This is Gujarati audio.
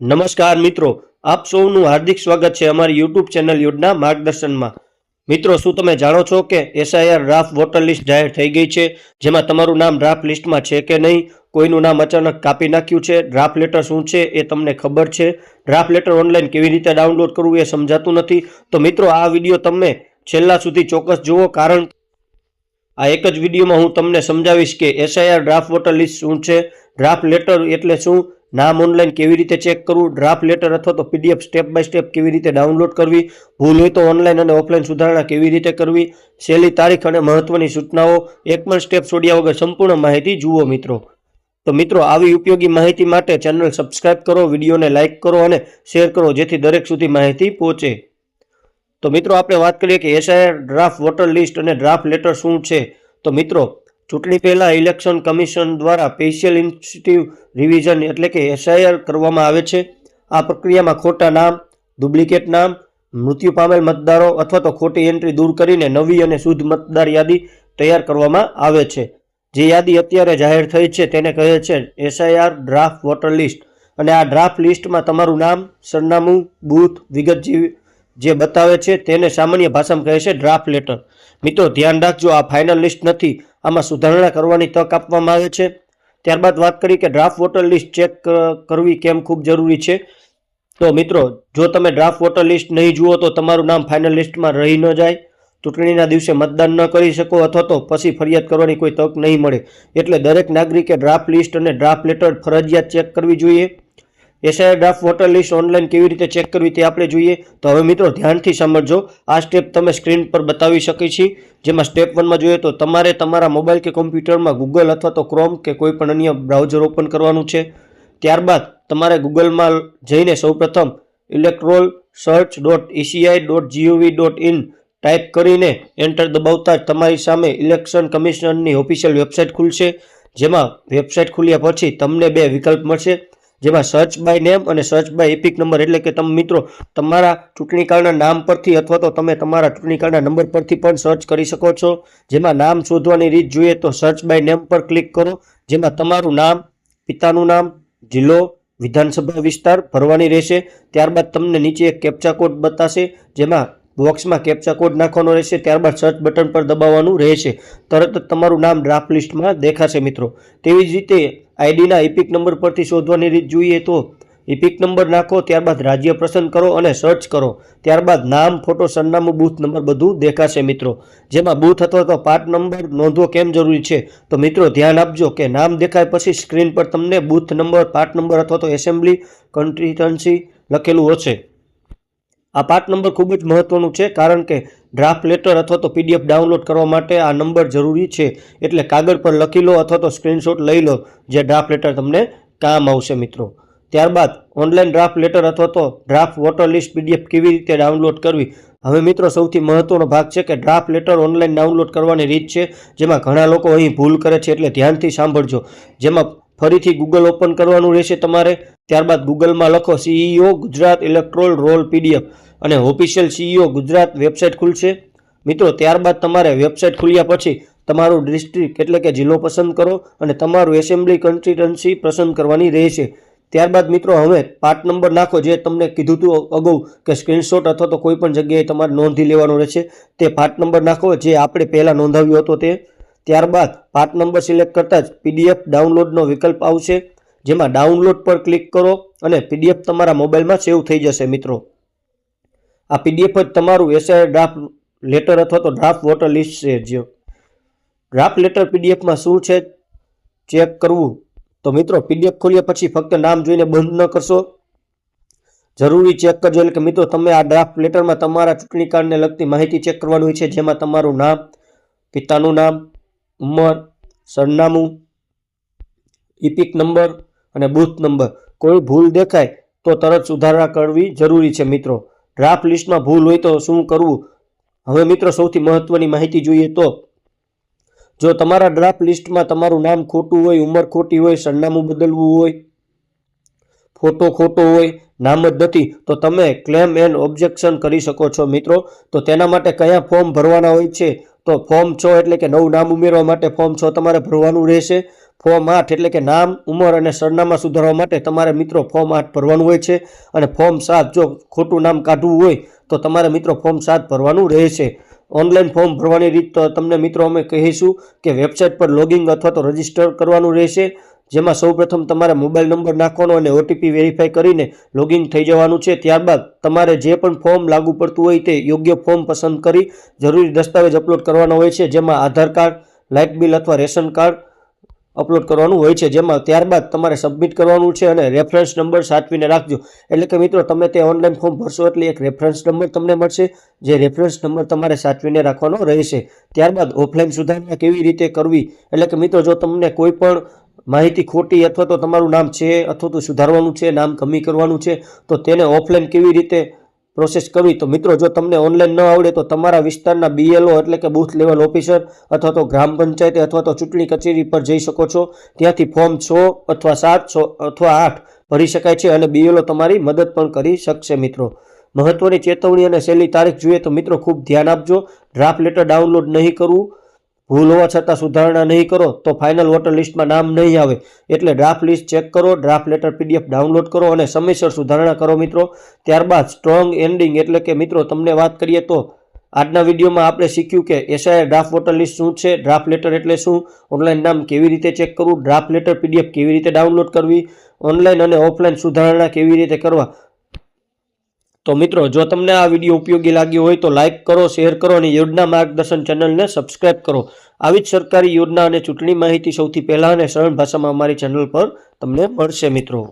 નમસ્કાર મિત્રો, આપ સૌનું હાર્દિક સ્વાગત છે અમારી યુટ્યુબ ચેનલ યુડના માર્ગદર્શનમાં. મિત્રો, શું તમે જાણો છો કે એસઆઈઆર ડ્રાફ્ટ વોટર લિસ્ટ જાહેર થઈ ગઈ છે, જેમાં તમારું નામ ડ્રાફ્ટ લિસ્ટમાં છે કે નહીં? કોઈનું નામ અચાનક કાપી નાખ્યું છે? ડ્રાફ્ટ લેટર શું છે એ તમને ખબર છે? ડ્રાફ્ટ લેટર ઓનલાઈન કેવી રીતે ડાઉનલોડ કરવું એ સમજાતું નથી? તો મિત્રો, આ વીડિયો તમે છેલ્લા સુધી ચોક્કસ જુઓ, કારણ આ એક જ વિડીયોમાં હું તમને સમજાવીશ કે એસઆઈઆર ડ્રાફ્ટ વોટર લિસ્ટ શું છે? ડ્રાફ્ટ લેટર એટલે શું? નામ ઓનલાઈન કેવી રીતે ચેક કરવું ડ્રાફ્ટ લેટર અથવા તો પીડીએફ સ્ટેપ બાય સ્ટેપ કેવી રીતે ડાઉનલોડ કરવી, ભૂલ હોય તો ઓનલાઈન અને ઓફલાઈન સુધારણા કેવી રીતે કરવી, છેલ્લી તારીખ અને મહત્વની સૂચનાઓ, એક પણ સ્ટેપ છોડ્યા વગર સંપૂર્ણ માહિતી જુઓ મિત્રો. તો મિત્રો, આવી ઉપયોગી માહિતી માટે ચેનલ સબસ્ક્રાઇબ કરો, વિડીયોને લાઇક કરો અને શેર કરો જેથી દરેક સુધી માહિતી પહોંચે. તો મિત્રો, આપણે વાત કરીએ કે એસઆઈઆર ડ્રાફ્ટ વોટર લિસ્ટ અને ડ્રાફ્ટ લેટર શું છે? તો મિત્રો ચૂંટણી પહેલાં ઇલેક્શન કમિશન દ્વારા સ્પેશિયલ ઇન્સ્ટિટ્યૂટ રિવિઝન એટલે કે એસઆઈઆર કરવામાં આવે છે. આ પ્રક્રિયામાં ખોટા નામ, ડુપ્લિકેટ નામ, મૃત્યુ પામેલ મતદારો અથવા તો ખોટી એન્ટ્રી દૂર કરીને નવી અને શુદ્ધ મતદાર યાદી તૈયાર કરવામાં આવે છે. જે યાદી અત્યારે જાહેર થઈ છે તેને કહે છે એસઆઈઆર ડ્રાફ્ટ વોટર લિસ્ટ. અને આ ડ્રાફ્ટ લિસ્ટમાં તમારું નામ, સરનામું, બૂથ વિગત જેવી જે બતાવે છે તેને સામાન્ય ભાષામાં કહે છે ડ્રાફ્ટ લેટર. મિત્રો, ધ્યાન રાખજો, આ ફાઇનલ લિસ્ટ નથી. આમાં સુધારણા કરવાની તક આપવામાં આવે છે. ત્યારબાદ વાત કરી કે ડ્રાફ્ટ વોટર લિસ્ટ ચેક કરવી કેમ ખૂબ જરૂરી છે. તો મિત્રો, જો તમે ડ્રાફ્ટ વોટર લિસ્ટ નહીં જુઓ તો તમારું નામ ફાઇનલ લિસ્ટમાં રહી ન જાય. ચૂંટણીના દિવસે મતદાન ન કરી શકો અથવા તો પછી ફરિયાદ કરવાની કોઈ તક નહીં મળે. એટલે દરેક નાગરિકે ડ્રાફ્ટ લિસ્ટ અને ડ્રાફ્ટ લેટર ફરજિયાત ચેક કરવી જોઈએ. SI draft voter list online કેવી રીતે ચેક કરવી તે આપણે જોઈએ. તો હવે મિત્રો ધ્યાનથી સમજો આ સ્ટેપ તમે સ્ક્રીન પર બતાવી શકી છીએ જેમાં સ્ટેપ વનમાં જોઈએ તો તમારે તમારા મોબાઈલ કે કોમ્પ્યુટરમાં ગૂગલ અથવા તો ક્રોમ કે કોઈ પણ અન્ય બ્રાઉઝર ઓપન કરવાનું છે. ત્યારબાદ તમારે ગૂગલમાં જઈને સૌપ્રથમ electoral search dot ECI dot GOV dot in type કરીને એન્ટર દબાવતા જ તમારી સામે ઇલેક્શન કમિશનરની ઓફિશિયલ વેબસાઇટ ખુલશે. જેમાં વેબસાઇટ ખુલ્યા પછી તમને બે વિકલ્પ મળશે. જેમાં સર્ચ બાય નેમ અને સર્ચ બાય એપિક નંબર એટલે કે તમે મિત્રો તમારા ચૂંટણી કાર્ડના નામ પરથી અથવા તો તમે તમારા ચૂંટણી કાર્ડના નંબર પરથી પણ સર્ચ કરી શકો છો. જેમાં નામ શોધવાની રીત જોઈએ તો સર્ચ બાય નેમ પર ક્લિક કરો. જેમાં તમારું નામ, પિતાનું નામ, જિલ્લો, વિધાનસભા વિસ્તાર ભરવાની રહેશે. ત્યારબાદ તમને નીચે એક કેપ્ચા કોડ બતાશે, જેમાં બોક્સમાં કેપ્ચા કોડ નાખવાનો રહેશે. ત્યારબાદ સર્ચ બટન પર દબાવવાનું રહેશે. તરત જ તમારું નામ ડ્રાફ્ટ લિસ્ટમાં દેખાશે મિત્રો. તેવી જ રીતે આઈડીના ઇપિક નંબર પરથી શોધવાની રીત જોઈએ તો ઇપિક નંબર નાખો, ત્યારબાદ રાજ્ય પસંદ કરો અને સર્ચ કરો. ત્યારબાદ નામ ફોટો સરનામું બૂથ નંબર બધું દેખાશે મિત્રો. જેમાં બૂથ અથવા તો પાર્ટ નંબર નોંધવો કેમ જરૂરી છે? તો મિત્રો ધ્યાન આપજો કે નામ દેખાય પછી સ્ક્રીન પર તમને બૂથ નંબર પાર્ટ નંબર અથવા તો એસેમ્બલી કન્સ્ટિટ્યુન્સી લખેલું હશે. આ પાર્ટ નંબર ખૂબ જ મહત્વનું છે, કારણ કે ડ્રાફ્ટ લેટર અથવા તો પીડીએફ ડાઉનલોડ કરવા માટે આ નંબર જરૂરી છે. એટલે કાગળ પર લખી લો અથવા તો સ્ક્રીનશોટ લઈ લો, જે ડ્રાફ્ટ લેટર તમને કામ આવશે મિત્રો. ત્યારબાદ ઓનલાઈન ડ્રાફ્ટ લેટર અથવા તો ડ્રાફ્ટ વોટર લિસ્ટ પીડીએફ કેવી રીતે ડાઉનલોડ કરવી? હવે મિત્રો સૌથી મહત્વનો ભાગ છે કે ડ્રાફ્ટ લેટર ઓનલાઈન ડાઉનલોડ કરવાની રીત છે, જેમાં ઘણા લોકો અહીં ભૂલ કરે છે, એટલે ધ્યાનથી સાંભળજો. જેમાં ફરીથી ગૂગલ ઓપન કરવાનું રહેશે તમારે. ત્યારબાદ ગૂગલમાં લખો CEO Gujarat electoral roll PDF અને ઓફિશિયલ સીઈઓ ગુજરાત વેબસાઇટ ખુલશે. મિત્રો, ત્યારબાદ તમારે વેબસાઇટ ખુલ્યા પછી તમારું ડિસ્ટ્રિક્ટ એટલે કે જિલ્લો પસંદ કરો અને તમારું એસેમ્બલી કન્સ્ટિટ્યુન્સી પસંદ કરવાની રહેશે. ત્યારબાદ મિત્રો, હવે પાર્ટ નંબર નાખો જે તમને કીધું હતું અગાઉ કે સ્ક્રીનશોટ અથવા તો કોઈ પણ જગ્યાએ તમારે નોંધી લેવાનો રહેશે. તે પાર્ટ નંબર નાખો જે આપણે પહેલાં નોંધાવ્યો હતો તે. ત્યારબાદ પાર્ટ નંબર સિલેક્ટ કરતાં જ પીડીએફ ડાઉનલોડનો વિકલ્પ આવશે. જેમાં ડાઉનલોડ પર ક્લિક કરો અને પીડીએફ તમારા મોબાઈલમાં સેવ થઈ જશે, મિત્રો. આ પીડીએફ જ તમારું એસઆઈ ડ્રાફ્ટ લેટર અથવા તો ડ્રાફ્ટ વોટર લિસ્ટ છે જે. ડ્રાફ્ટ લેટર પીડીએફમાં શું છે? ચેક કરવું. તો મિત્રો પીડીએફ ખોલ્યા પછી ફક્ત નામ જોઈને બંધ ન કરશો. જરૂરી ચેક કરજો, એટલે કે મિત્રો, તમે આ ડ્રાફ્ટ લેટરમાં તમારા ચૂંટણી કાર્ડને લગતી માહિતી ચેક કરવાની છે, જેમાં તમારું નામ, પિતાનું નામ, ઉંમર, સરનામું ઇપિક નંબર અને બૂથ નંબર. કોઈ ભૂલ દેખાય તો તરત સુધારા કરવી જરૂરી છે મિત્રો. ડ્રાફ્ટ લિસ્ટમાં ભૂલ હોય તો શું કરવું? હવે મિત્રો સૌથી મહત્વની માહિતી જોઈએ તો, જો તમારા ડ્રાફ્ટ લિસ્ટમાં તમારું નામ ખોટું હોય, ઉંમર ખોટી હોય, સરનામું બદલવું હોય, ફોટો ખોટો હોય, નામ જ નથી, તો તમે ક્લેમ એન્ડ ઓબ્જેક્શન કરી શકો છો મિત્રો. તો તેના માટે કયા ફોર્મ ભરવાના હોય છે? તો ફોર્મ છ એટલે કે નવું નામ ઉમેરવા માટે ફોર્મ છ તમારે ભરવાનું રહેશે. ફોર્મ આઠ એટલે કે નામ, ઉંમર અને સરનામા સુધારવા માટે તમારે મિત્રો ફોર્મ આઠ ભરવાનું હોય છે અને ફોર્મ સાત જો ખોટું નામ કાઢવું હોય તો તમારે મિત્રો ફોર્મ સાત ભરવાનું રહેશે. ઓનલાઈન ફોર્મ ભરવાની રીત તો તમને મિત્રો અમે કહીશું કે વેબસાઇટ પર લોગિંગ અથવા તો રજિસ્ટર કરવાનું રહેશે, જેમાં સૌપ્રથમ તમારે મોબાઈલ નંબર નાખવાનો અને ઓટીપી વેરીફાઈ કરીને લોગિન થઈ જવાનું છે. ત્યારબાદ તમારે જે પણ ફોર્મ લાગુ પડતું હોય તે યોગ્ય ફોર્મ પસંદ કરી જરૂરી દસ્તાવેજ અપલોડ કરવાના હોય છે, જેમાં આધાર કાર્ડ, લાઇટ બિલ અથવા રેશન કાર્ડ અપલોડ કરવાનું હોય છે, જેમાં ત્યારબાદ તમારે સબમિટ કરવાનું છે અને રેફરન્સ નંબર સાચવીને રાખજો. એટલે કે મિત્રો, તમે તે ઓનલાઈન ફોર્મ ભરશો એટલે એક રેફરન્સ નંબર તમને મળશે, જે રેફરન્સ નંબર તમારે સાચવીને રાખવાનો રહેશે. ત્યારબાદ ઓફલાઈન સુધારણા કેવી રીતે કરવી? એટલે કે મિત્રો, જો તમને કોઈ પણ માહિતી ખોટી અથવા તો તમારું નામ છે અથવા તો સુધારવાનું છે, નામ કમી કરવાનું છે, તો તેને ઓફલાઈન કેવી રીતે પ્રોસેસ કરવી. તો મિત્રો, જો તમને ઓનલાઈન ન આવડે તો તમારા વિસ્તારના બીએલઓ એટલે કે બૂથ લેવલ ઓફિસર અથવા તો ગ્રામ પંચાયતે અથવા તો ચૂંટણી કચેરી પર જઈ શકો છો. ત્યાંથી ફોર્મ છ અથવા સાત, છ અથવા આઠ ભરી શકાય છે અને બીએલઓ તમારી મદદ પણ કરી શકશે મિત્રો. મહત્વની ચેતવણી અને છેલ્લી તારીખ જોઈએ તો મિત્રો ખૂબ ધ્યાન આપજો. ડ્રાફ્ટ લેટર ડાઉનલોડ નહીં કરવું. ભૂલ હોવા છતાં સુધારણા નહીં કરો તો ફાઇનલ વોટર લિસ્ટમાં નામ નહીં આવે. એટલે ડ્રાફ્ટ લિસ્ટ ચેક કરો ડ્રાફ્ટ લેટર પીડીએફ ડાઉનલોડ કરો અને સમયસર સુધારણા કરો મિત્રો. ત્યારબાદ સ્ટ્રોંગ એન્ડિંગ એટલે કે મિત્રો તમને વાત કરીએ તો આજના વિડીયોમાં આપણે શીખ્યું કે એસઆઈ ડ્રાફ્ટ વોટર લિસ્ટ શું છે ડ્રાફ્ટ લેટર એટલે શું ઓનલાઈન નામ કેવી રીતે ચેક કરવું ડ્રાફ્ટ લેટર પીડીએફ કેવી રીતે ડાઉનલોડ કરવી ઓનલાઈન અને ઓફલાઈન સુધારણા કેવી રીતે કરવા તો મિત્રો, જો તમને આ વીડિયો ઉપયોગી લાગ્યો હોય તો લાઇક કરો શેર કરો અને યોજના માર્ગદર્શન ચેનલને સબસ્ક્રાઇબ કરો. આવી જ સરકારી યોજના અને ચૂંટણી માહિતી સૌથી પહેલાં અને સરળ ભાષામાં અમારી ચેનલ પર તમને મળશે મિત્રો.